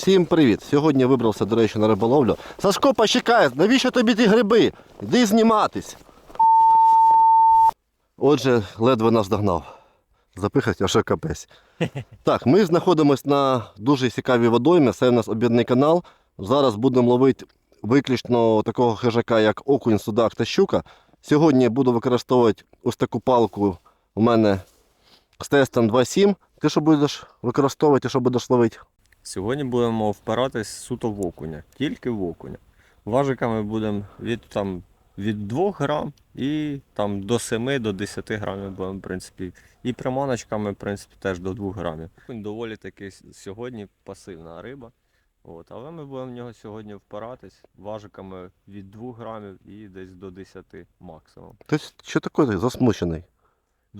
Всім привіт! Сьогодні вибрався, до речі, на риболовлю. Сашко, почекай, навіщо тобі ті гриби? Йди зніматись. Отже, ледве нас догнав. Запихать, а що капець. Так, ми знаходимося на дуже цікавій водоймі. Це у нас об'єднаний канал. Зараз будемо ловити виключно такого хижака, як окунь, судак та щука. Сьогодні буду використовувати ось таку палку у мене з тестом 2.7. Ти що будеш використовувати що будеш ловити? Сьогодні будемо впиратись суто в окуня, тільки в окуня. Важиками будемо від, там, від 2 грам і там, до 7 до 10 грамів будемо, в принципі. І приманочками, в принципі, теж до 2 грамів. Доволі таки сьогодні пасивна риба. От, але ми будемо в нього сьогодні впиратись важиками від 2 грамів і десь до 10 максимум. Ти що такий ти засмучений?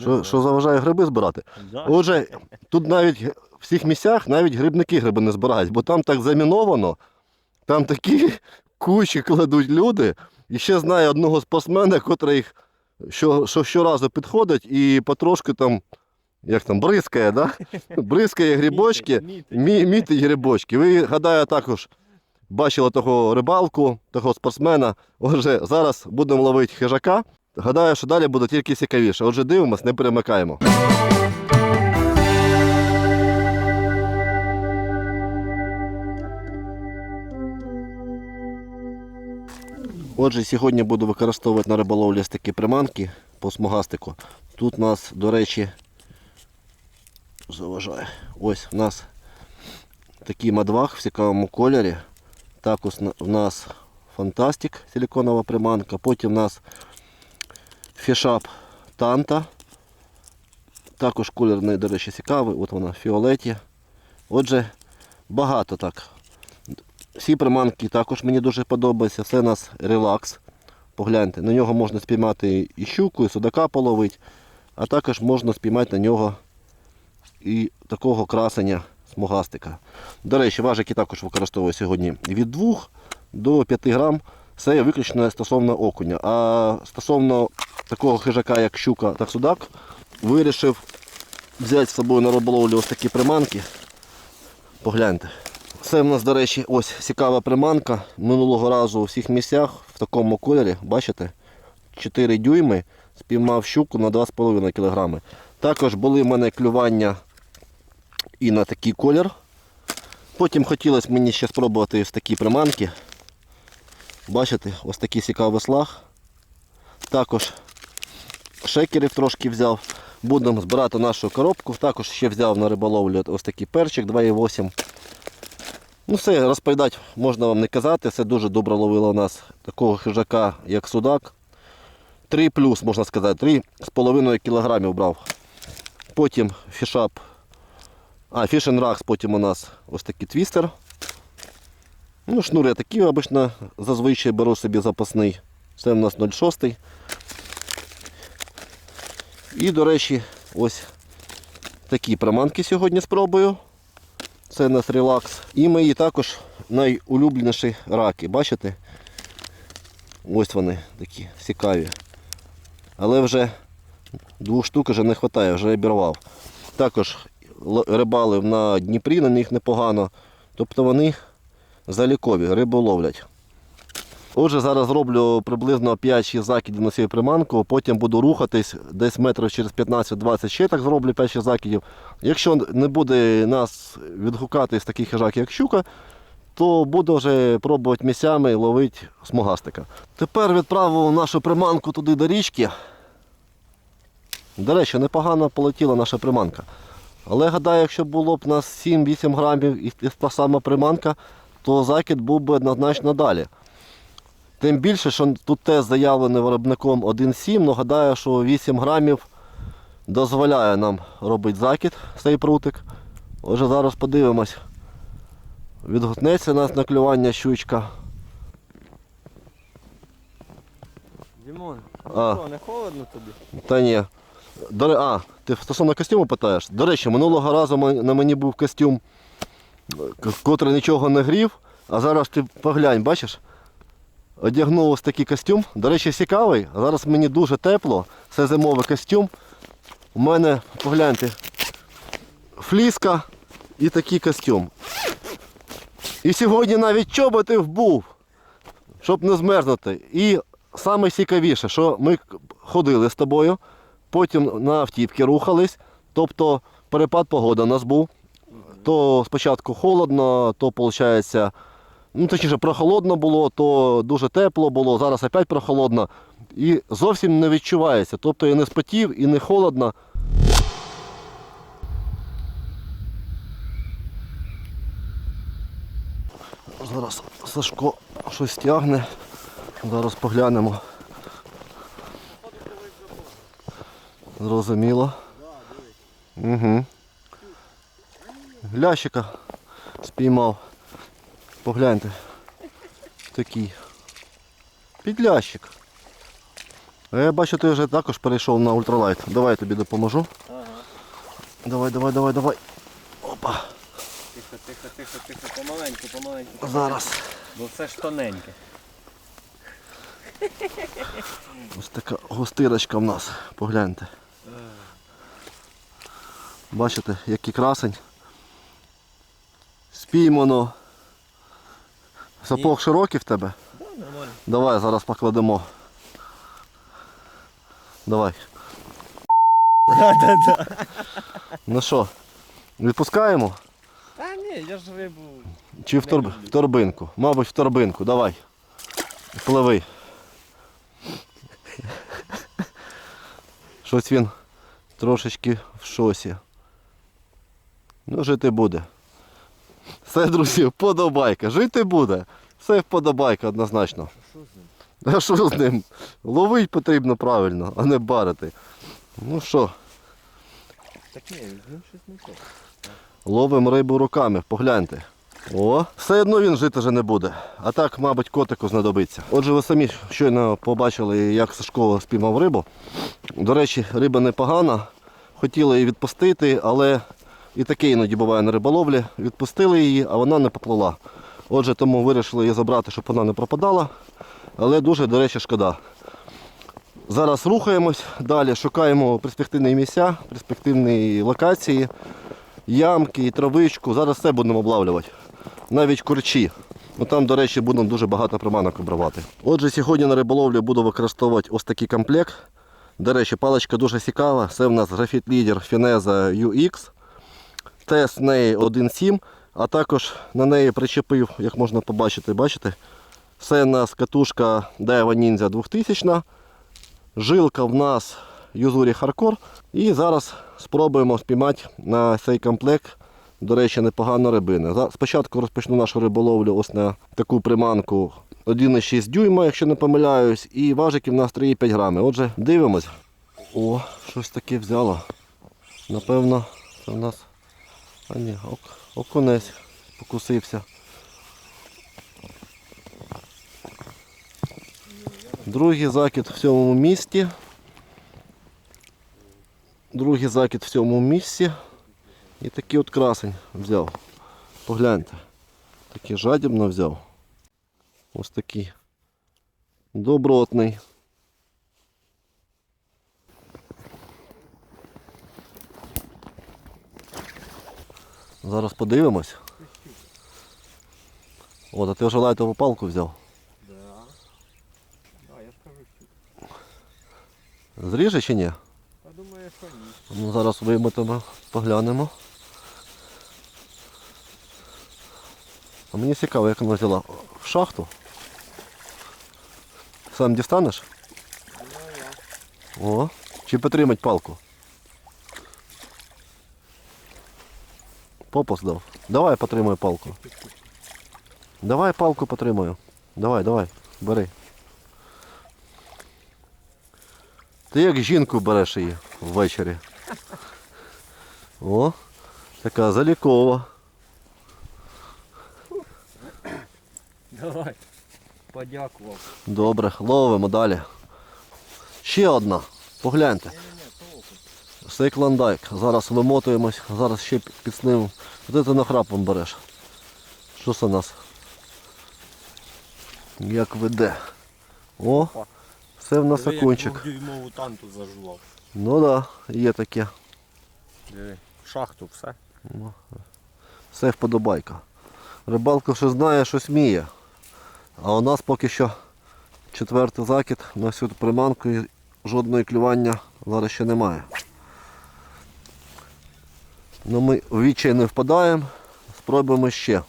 Що, що заважає гриби збирати? Да. Отже, тут навіть в всіх місцях навіть грибники гриби не збирають, бо там так заміновано, там такі кучі кладуть люди. І ще знаю одного спортсмена, котрий їх що, що щоразу підходить і потрошки там, як там, бризкає, да? бризкає грибочки, Мітить, мітить. мі, мітить грибочки. Ви, гадаю, також бачили того рибалку, того спортсмена. Отже, зараз будемо ловити хижака. Гадаю, що далі буде тільки цікавіше. Отже, дивимось, не перемикаємо. Отже, сьогодні буду використовувати на риболовлі такі приманки по смугастику. Тут у нас, до речі, заважає. Ось у нас такий мадвах в цікавому кольорі. Також в нас фантастик силиконова приманка. Потім у нас фішап Танта. Також колір, до речі, цікавий. От вона фіолеті. Отже, багато так. Всі приманки також мені дуже подобаються. Це у нас релакс. Погляньте, на нього можна спіймати і щуку, і судака половити, а також можна спіймати на нього і такого красення смугастика. До речі, важики також використовую сьогодні від 2 до 5 грам. Це є виключно стосовно окуня. А стосовно такого хижака, як щука та судак, вирішив взяти з собою на риболовлю ось такі приманки. Погляньте. Це в нас, до речі, ось цікава приманка. Минулого разу у всіх місцях в такому кольорі, бачите? 4 дюйми спіймав щуку на 2,5 кг. Також були в мене клювання і на такий колір. Потім хотілося мені ще спробувати ось такі приманки. Бачите, ось такий цікавий слаг. Також шекерів трошки взяв. Будемо збирати нашу коробку. Також ще взяв на риболовлю ось такий перчик 2,8. Ну все, розповідати можна вам не казати. Це дуже добре ловило у нас такого хижака, як судак. 3 плюс, можна сказати, 3,5 кг брав. Потім фішап. А, фішен ракс, потім у нас ось такий твістер. Ну, шнур я такий обично зазвичай беру собі запасний. Це у нас 0,6. І, до речі, ось такі приманки сьогодні спробую. Це у нас релакс. І мої також найулюбленіші раки. Бачите? Ось вони такі цікаві. Але вже двох штук вже не вистачає, вже обірвав. Також рибалив на Дніпрі, на них непогано. Тобто вони залікові, рибу ловлять. Отже, зараз зроблю приблизно 5-6 закидів на цю приманку, потім буду рухатись десь метрів через 15-20 ще так зроблю 5-6 закидів. Якщо не буде нас відгукатись такий хижак, як щука, то буду вже пробувати місцями ловити смугастика. Тепер відправив нашу приманку туди до річки. До речі, непогано полетіла наша приманка. Але гадаю, якщо було б нас 7-8 грамів і та сама приманка, то закид був би однозначно далі. Тим більше, що тут тест заявлений виробником 1,7, але гадаю, що 8 грамів дозволяє нам робити закид цей прутик. Отже, зараз подивимось. Відгукнеться нас на клювання щучка. Дімон, А. що, не холодно тобі? Та ні. До, а, ти стосовно костюму питаєш? До речі, минулого разу на мені був костюм, котрий нічого не грів, а зараз ти поглянь, бачиш? Одягнув ось такий костюм. До речі, цікавий. Зараз мені дуже тепло. Це зимовий костюм. У мене, погляньте, фліска і такий костюм. І сьогодні навіть чоботи вбув, щоб не змерзнути. І саме цікавіше, що ми ходили з тобою, потім на автівки рухались, тобто перепад погоди у нас був. То спочатку холодно, то виходить, ну точніше, прохолодно було, то дуже тепло було, зараз опять прохолодно. І зовсім не відчувається. Тобто і не спотів, і не холодно. Зараз Сашко щось тягне. Зараз поглянемо. Зрозуміло. Угу. Лящика спіймав. Погляньте. Такий. Підлящик. Я бачу, ти вже також перейшов на ультралайт. Давай я тобі допоможу. Давай, давай, давай, давай. Опа. Тихо, тихо, тихо, тихо, помаленьку, помаленьку. Зараз. Бо все ж тоненьке. Ось така густирочка в нас. Погляньте. Бачите, який красень. Спіймано. Сапог широкий в тебе? Да, нормально. Давай зараз покладемо. Давай. Ну що, відпускаємо? Та ні, я ж рибу. Чи в, торб... в торбинку? Мабуть, в торбинку. Давай. Пливи. Щось він трошечки в шосі. Ну, жити буде. Все, друзі, вподобайка. Жити буде. Все вподобайка однозначно. А що з ним? Ловить потрібно правильно, а не барити. Ну що, Так ні, ним щось не так. ловимо рибу руками, погляньте. О, все одно він жити вже не буде. А так, мабуть, котику знадобиться. Отже, ви самі щойно побачили, як Сашко спіймав рибу. До речі, риба непогана. Хотіли її відпустити, але і таке іноді буває на риболовлі. Відпустили її, а вона не поплила. Отже, тому вирішили її забрати, щоб вона не пропадала. Але дуже, до речі, шкода. Зараз рухаємось далі, шукаємо перспективні місця, перспективні локації, ямки травичку. Зараз все будемо облавлювати. Навіть корчі. Ну там, до речі, будемо дуже багато приманок обривати. Отже, сьогодні на риболовлі буду використовувати ось такий комплект. До речі, паличка дуже цікава. Це в нас графіт лідер Фінеза UX. Тест неї 1.7, а також на неї причепив, як можна побачити, бачите? Це у нас катушка Daiwa Ninja 2000. Жилка в нас Юзурі Hardcore. І зараз спробуємо спіймати на цей комплект, до речі, непогано рибини. Спочатку розпочну нашу риболовлю ось на таку приманку 1,6 дюйма, якщо не помиляюсь, і важики в нас 3,5 грами. Отже, дивимось. О, щось таке взяло. Напевно, це в нас. А ні, ок, окунець покусився. Другий закид в цьому місці. Другий закид в цьому місці. І такий от красень взяв. Погляньте. Такий жадібно взяв. Ось такий. Добротний. Зараз подивимось. От, а ти вже лайтову палку взяв. Да. Да, я ж кажу. Зріже чи ні? Я думаю, що ні. Ну, зараз вимотимо, поглянемо. А мені цікаво, як вона взяла в шахту. Сам дістанеш? О, чи потримать палку? Попус дав. Давай потримай палку. Давай палку потримаю. Давай, давай, бери. Ти як жінку береш її ввечері. О, така залікова. Давай. Подякував. Добре, ловимо далі. Ще одна. Погляньте. Цей клондайк. Зараз вимотуємось, зараз ще підснимо. Де ти нахрапом береш? Що це у нас? Як веде? О, це в нас окунчик. Дюймову танту зажував. Ну так, да, є таке. Диви. Шахту все. Все вподобайка. Рибалка вже знає, що сміє. А у нас поки що четвертий закид на всю приманку і жодної клювання зараз ще немає. Ну ми в відчай не впадаємо, спробуємо ще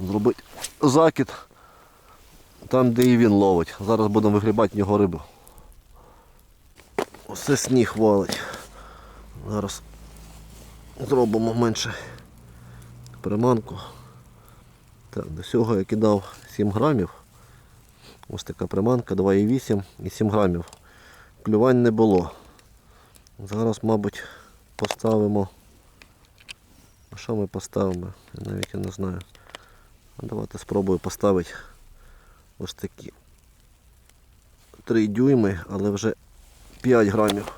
зробити закид там, де і він ловить. Зараз будемо вигрібати в нього рибу. Усе сніг валить. Зараз зробимо менше приманку. Так, до цього я кидав 7 грамів. Ось така приманка 2,8 і 7 грамів. Клювань не було. Зараз, мабуть, поставимо. А що ми поставимо? Я навіть і не знаю. Давайте спробую поставити ось такі 3 дюйми, але вже 5 грамів.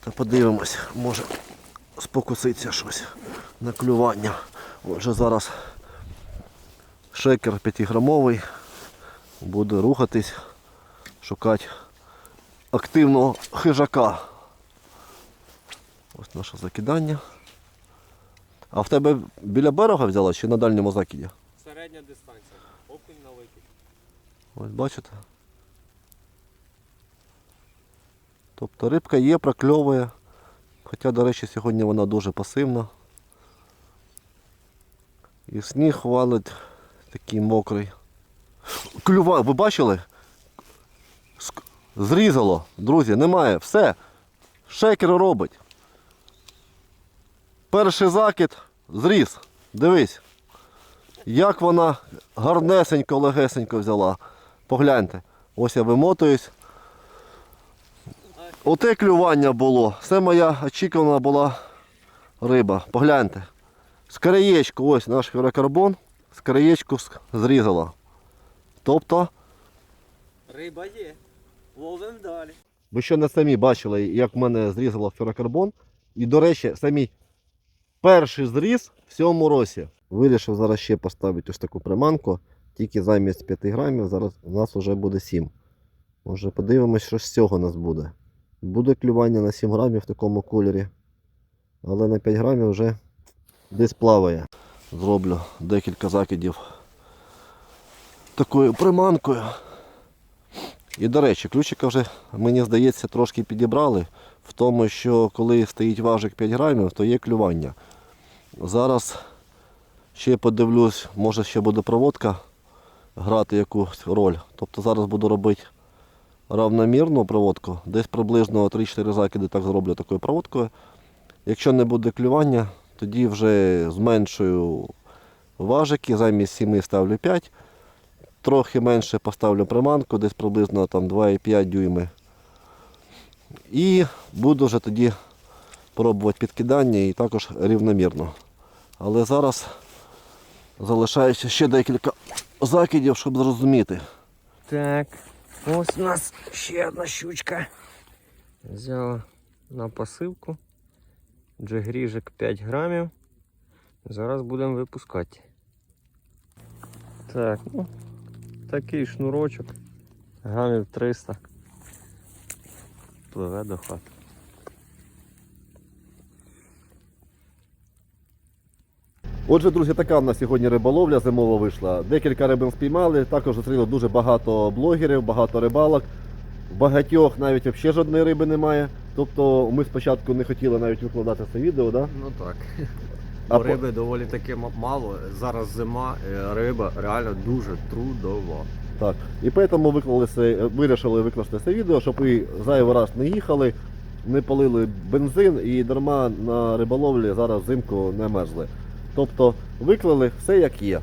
Та подивимось, може спокуситься щось на клювання. Отже, зараз шекер 5-грамовий буде рухатись, шукати активного хижака. Ось наше закидання. А в тебе біля берега взяла чи на дальньому закиді? Середня дистанція. Окунь на викид. Ось бачите? Тобто рибка є, прокльовує. Хоча, до речі, сьогодні вона дуже пасивна. І сніг валить такий мокрий. Клюва, ви бачили? Зрізало, друзі, немає. Все. Шекер робить. Перший закид зріз. Дивись. Як вона гарнесенько, легесенько взяла. Погляньте. Ось я вимотуюсь. Оте клювання було. Це моя очікувана була риба. Погляньте. З краєчку, ось наш ферокарбон, з краєчку зрізала. Тобто, Риба є. Ловим далі. ви ще не самі бачили, як в мене зрізало ферокарбон. І, до речі, самі перший зріз в цьому році. Вирішив зараз ще поставити ось таку приманку. Тільки замість 5 грамів, зараз у нас вже буде 7. Може подивимось, що з цього у нас буде. Буде клювання на 7 грамів в такому кольорі. Але на 5 грамів вже десь плаває. Зроблю декілька закидів такою приманкою. І до речі, ключика вже, мені здається, трошки підібрали в тому, що коли стоїть важик 5 грамів, то є клювання. Зараз ще подивлюсь, може ще буде проводка грати якусь роль. Тобто зараз буду робити равномірну проводку, десь приблизно 3-4 закиди так зроблю такою проводкою. Якщо не буде клювання, тоді вже зменшую важики, замість 7 ставлю 5. Трохи менше поставлю приманку, десь приблизно там 2,5 дюйми. І буду вже тоді пробувати підкидання і також рівномірно. Але зараз залишається ще декілька закидів, щоб зрозуміти. Так, ось у нас ще одна щучка. Взяла на посилку. Джигріжик 5 грамів. Зараз будемо випускати. Так, ну, такий шнурочок. Грамів 300. Пливе до хати. Отже, друзі, така в нас сьогодні риболовля зимова вийшла. Декілька рибин спіймали, також зустріли дуже багато блогерів, багато рибалок. В багатьох навіть взагалі жодної риби немає. Тобто ми спочатку не хотіли навіть викладати це відео, да? Ну так. А Бо по- риби доволі таки мало. Зараз зима, е, риба реально дуже трудова. Так. І тому вирішили викласти це відео, щоб ви зайвий раз не їхали, не палили бензин і дарма на риболовлі зараз взимку не мерзли. Тобто виклали все як є.